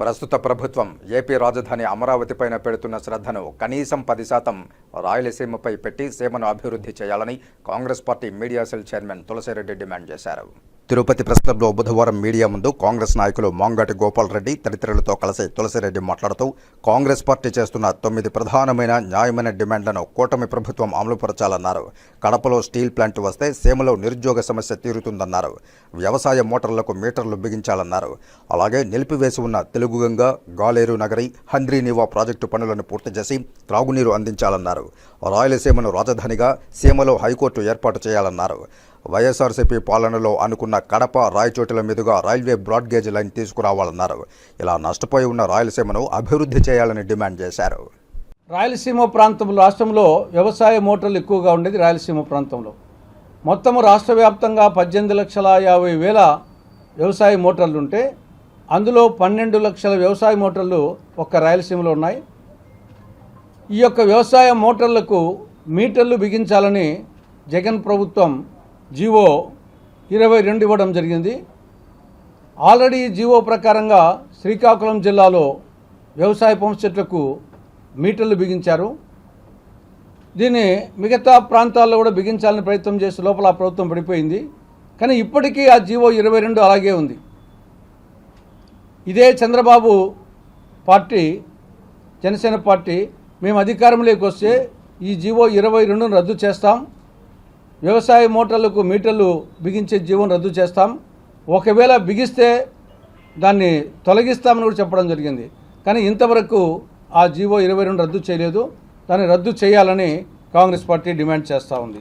ప్రస్తుత ప్రభుత్వం ఏపీ రాజధాని అమరావతిపైన పెడుతున్న శ్రద్ధను కనీసం పది శాతం రాయలసీమపై పెట్టి సీమను అభివృద్ధి చేయాలని Congress party media cell chairman Tulasireddy demand చేశారు. తిరుపతి ప్రెస్ క్లబ్లో బుధవారం మీడియా ముందు కాంగ్రెస్ నాయకులు మాంగటి గోపాల్ రెడ్డి తదితరులతో కలిసి తులసిరెడ్డి మాట్లాడుతూ కాంగ్రెస్ పార్టీ చేస్తున్న తొమ్మిది ప్రధానమైన న్యాయమైన డిమాండ్లను కూటమి ప్రభుత్వం అమలుపరచాలన్నారు. కడపలో స్టీల్ ప్లాంట్ వస్తే సీమలో నిరుద్యోగ సమస్య తీరుతుందన్నారు. వ్యవసాయ మోటార్లకు మీటర్లు బిగించాలన్నారు. అలాగే నిలిపివేసి ఉన్న తెలుగుగంగ గాలేరు నగరి హంద్రీనివా ప్రాజెక్టు పనులను పూర్తి చేసి త్రాగునీరు అందించాలన్నారు. రాయలసీమను రాజధానిగా సీమలో హైకోర్టు ఏర్పాటు చేయాలన్నారు. వైఎస్ఆర్సీపీ పాలనలో అనుకున్న కడప రాయచోటుల మీదుగా రైల్వే బ్రాడ్గేజ్ లైన్ తీసుకురావాలన్నారు. ఇలా నష్టపోయి ఉన్న రాయలసీమను అభివృద్ధి చేయాలని డిమాండ్ చేశారు. రాయలసీమ ప్రాంతంలో రాష్ట్రంలో వ్యవసాయ మోటార్లు ఎక్కువగా ఉండేది రాయలసీమ ప్రాంతంలో. మొత్తము రాష్ట్ర వ్యాప్తంగా పద్దెనిమిది లక్షల యాభై వేల వ్యవసాయ మోటార్లు ఉంటే అందులో పన్నెండు లక్షల వ్యవసాయ మోటార్లు ఒక్క రాయలసీమలో ఉన్నాయి. ఈ యొక్క వ్యవసాయ మోటార్లకు మీటర్లు బిగించాలని జగన్ ప్రభుత్వం జీవో ఇరవై రెండు ఇవ్వడం జరిగింది. ఆల్రెడీ జీవో ప్రకారంగా శ్రీకాకుళం జిల్లాలో వ్యవసాయ పంప్ చెట్లకు మీటర్లు బిగించారు. దీన్ని మిగతా ప్రాంతాల్లో కూడా బిగించాలని ప్రయత్నం చేసే లోపల ఆ ప్రభుత్వం పడిపోయింది. కానీ ఇప్పటికీ ఆ జీవో ఇరవై రెండు అలాగే ఉంది. ఇదే చంద్రబాబు పార్టీ జనసేన పార్టీ మేము అధికారంలోకి వస్తే ఈ జీవో ఇరవై రెండును రద్దు చేస్తాం. వ్యవసాయ మోటార్లకు మీటర్లు బిగించే జీవం రద్దు చేస్తాం. ఒకవేళ బిగిస్తే దాన్ని తొలగిస్తామని కూడా చెప్పడం జరిగింది. కానీ ఇంతవరకు ఆ జీవో ఇరవై రెండు రద్దు చేయలేదు. దాన్ని రద్దు చేయాలని కాంగ్రెస్ పార్టీ డిమాండ్ చేస్తూ ఉంది.